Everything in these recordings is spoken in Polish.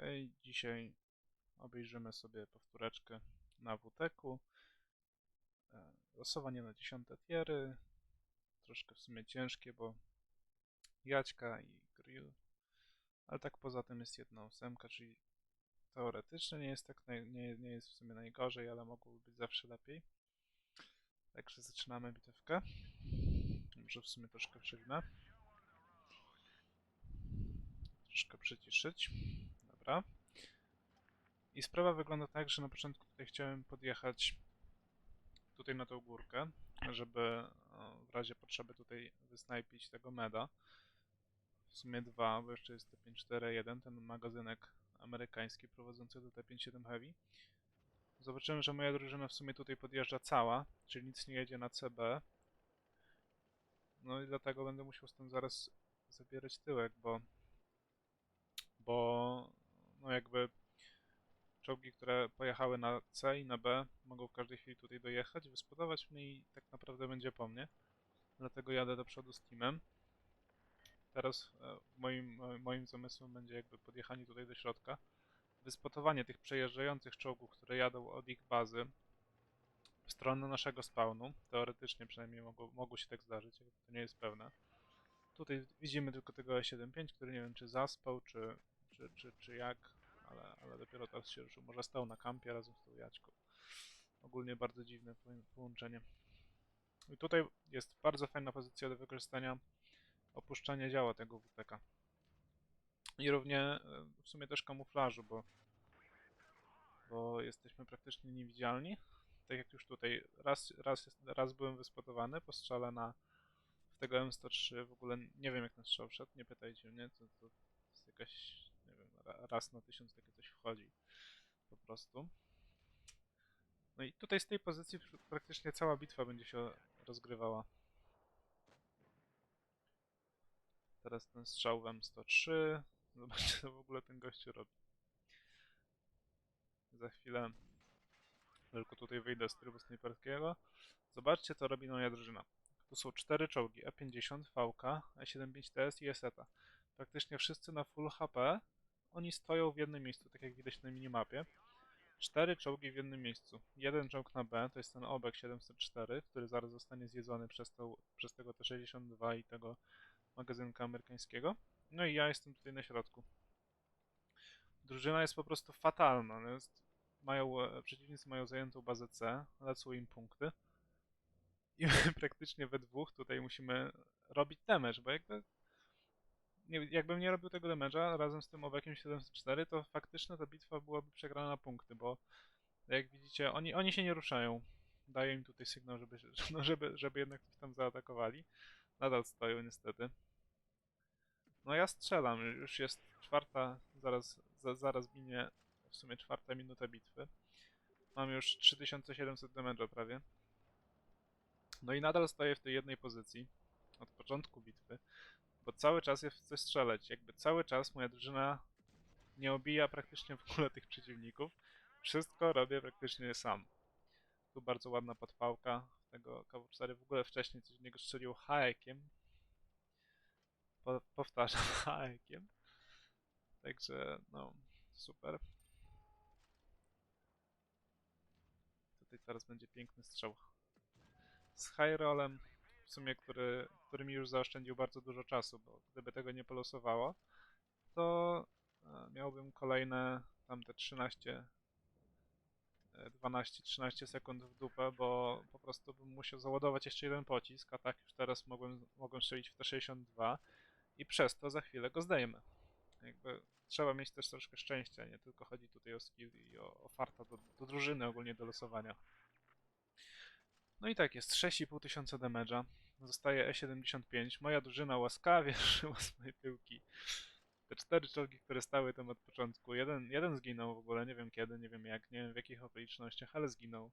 Hej, dzisiaj obejrzymy sobie powtóreczkę na WTK-u. E, Losowanie na 10 tiery. Troszkę w sumie ciężkie, bo Jaćka i Grill. Ale tak poza tym jest jedna ósemka, czyli teoretycznie nie jest tak nie, nie jest w sumie najgorzej, ale mogłoby być zawsze lepiej. Także zaczynamy bitewkę. Może w sumie troszkę przewinę. Troszkę przyciszyć. I sprawa wygląda tak, że na początku tutaj chciałem podjechać tutaj na tą górkę, żeby e, w razie potrzeby tutaj wysnajpić tego meda. W sumie dwa, bo jeszcze jest T541, ten magazynek amerykański prowadzący do T57 Heavy. Zobaczyłem, że moja drużyna w sumie tutaj podjeżdża cała, czyli nic nie jedzie na CB. No i dlatego będę musiał stąd zaraz zabierać tyłek, bo bo no jakby czołgi, które pojechały na C i na B mogą w każdej chwili tutaj dojechać, wyspodować mnie i tak naprawdę będzie po mnie. Dlatego jadę do przodu z teamem. Teraz e, moim, e, moim zamysłem będzie jakby podjechanie tutaj do środka. Wyspotowanie tych przejeżdżających czołgów, które jadą od ich bazy w stronę naszego spawnu. Teoretycznie przynajmniej mogło, mogło się tak zdarzyć, to nie jest pewne. Tutaj widzimy tylko tego E75, który nie wiem czy zaspał, czy, czy, czy, czy jak, ale, ale dopiero teraz się ruszył. Może stał na kampie razem z tą Jaćką. Ogólnie bardzo dziwne po- połączenie. I tutaj jest bardzo fajna pozycja do wykorzystania opuszczania działa tego WTK. I równie e, w sumie też kamuflażu, bo, bo jesteśmy praktycznie niewidzialni. Tak jak już tutaj, raz, raz, raz byłem wyspotowany po strzale na w tego M103 w ogóle nie wiem jak ten strzał wszedł, nie pytajcie mnie, to, to jest jakaś, raz na tysiąc takie coś wchodzi po prostu. No i tutaj z tej pozycji pr- praktycznie cała bitwa będzie się rozgrywała. Teraz ten strzał w M103. Zobaczcie co w ogóle ten gościu robi. Za chwilę tylko tutaj wyjdę z trybu snajperskiego. Zobaczcie co robi moja drużyna. Tu są cztery czołgi, E50, VK, E75TS i ESETA. Praktycznie wszyscy na full HP. Oni stoją w jednym miejscu, tak jak widać na minimapie. Cztery czołgi w jednym miejscu. Jeden czołg na B, to jest ten Obek 704, który zaraz zostanie zjedzony przez, tą, przez tego T62 i tego magazynka amerykańskiego. No i ja jestem tutaj na środku. Drużyna jest po prostu fatalna. No jest, mają, e, przeciwnicy mają zajętą bazę C, lecą im punkty. I praktycznie we dwóch tutaj musimy robić damage, bo jakby nie, jakbym nie robił tego damage'a razem z tym obekiem 704, to faktycznie ta bitwa byłaby przegrana na punkty, bo jak widzicie, oni, oni się nie ruszają. Daję im tutaj sygnał, żeby, no żeby, żeby jednak coś tam zaatakowali. Nadal stoją niestety. No ja strzelam, już jest czwarta, zaraz, za, zaraz minie w sumie czwarta minuta bitwy. Mam już 3700 damage'a prawie. No i nadal stoję w tej jednej pozycji od początku bitwy, bo cały czas ja chcę strzelać. Jakby cały czas moja drużyna nie obija praktycznie w ogóle tych przeciwników. Wszystko robię praktycznie sam. Tu bardzo ładna podpałka tego KW4. W ogóle wcześniej coś w niego strzelił haekiem. Po, powtarzam, haekiem. Także, no, super. Tutaj teraz będzie piękny strzał z high rollem, w sumie, który, który mi już zaoszczędził bardzo dużo czasu, bo gdyby tego nie polosowało, to e, miałbym kolejne tam te 13, 12-13 sekund w dupę, bo po prostu bym musiał załadować jeszcze jeden pocisk, a tak już teraz mogłem, mogłem strzelić w T62 i przez to za chwilę go zdejmę. Jakby trzeba mieć też troszkę szczęścia, nie tylko chodzi tutaj o skill i o, o farta do, do drużyny, ogólnie do losowania. No i tak jest, 6,5 tysiąca damage'a. Zostaje E75. Moja drużyna łaskawie ruszyła swoje tyłki. Te cztery czołgi, które stały tam od początku. Jeden, jeden zginął w ogóle, nie wiem kiedy, nie wiem jak, nie wiem w jakich okolicznościach, ale zginął.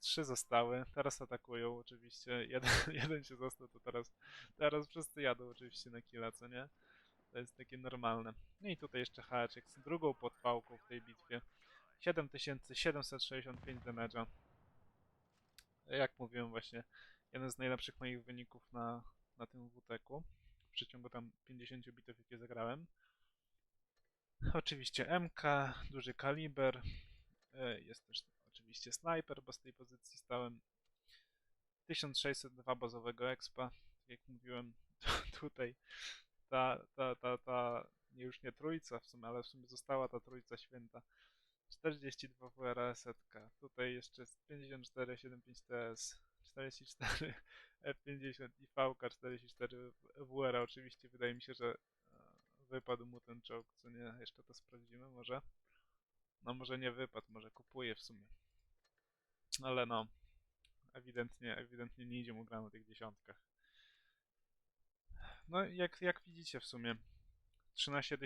Trzy zostały, teraz atakują oczywiście. Jeden, jeden się został, to teraz, teraz wszyscy jadą oczywiście na killa, co nie? To jest takie normalne. No i tutaj jeszcze haczek z drugą podpałką w tej bitwie. 7765 damage'a jak mówiłem właśnie, jeden z najlepszych moich wyników na, na tym WTK-u w przeciągu tam 50 bitew, jakie zagrałem. Oczywiście MK, duży kaliber. e, Jest też oczywiście snajper, bo z tej pozycji stałem. 1602 bazowego expa, tak jak mówiłem tutaj. Ta, ta, ta, ta, nie już nie trójca w sumie, ale w sumie została ta trójca święta. 42 WRA setka. Tutaj jeszcze jest 54 75 TS, 44 F50 i VK 44 WR. Oczywiście wydaje mi się, że e, wypadł mu ten czołg, co nie? Jeszcze to sprawdzimy może. No może nie wypadł, może kupuje w sumie. Ale no, ewidentnie, ewidentnie nie idzie mu gra na tych dziesiątkach. No jak, jak widzicie w sumie, 13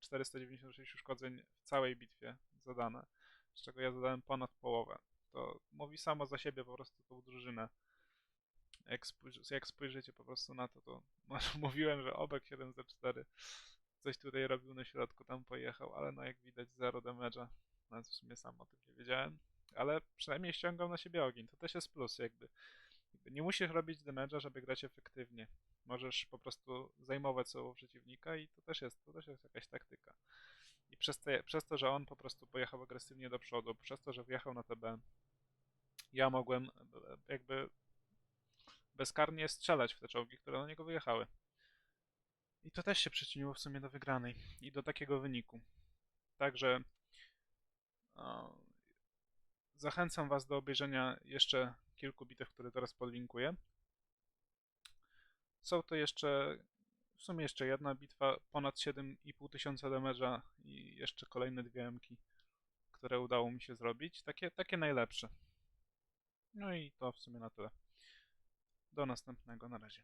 496 uszkodzeń w całej bitwie zadane, z czego ja zadałem ponad połowę. To mówi samo za siebie po prostu tą drużynę. Jak, spojrzy, jak spojrzycie po prostu na to, to mówiłem, że Obek 7 za 4 coś tutaj robił na środku, tam pojechał, ale no jak widać zero damage'a. Nawet w sumie sam o tym nie wiedziałem. Ale przynajmniej ściągał na siebie ogień. To też jest plus jakby. jakby nie musisz robić damage'a, żeby grać efektywnie. Możesz po prostu zajmować sobą przeciwnika i to też jest, to też jest jakaś taktyka. I przez, te, przez to, że on po prostu pojechał agresywnie do przodu, przez to, że wjechał na TB, ja mogłem e, jakby bezkarnie strzelać w te czołgi, które na niego wyjechały. I to też się przyczyniło w sumie do wygranej i do takiego wyniku. Także o, zachęcam Was do obejrzenia jeszcze kilku bitew, które teraz podlinkuję. Są to jeszcze, w sumie jeszcze jedna bitwa, ponad 7,5 tysiąca damage'a i jeszcze kolejne dwie emki, które udało mi się zrobić. Takie, takie najlepsze. No i to w sumie na tyle. Do następnego, na razie.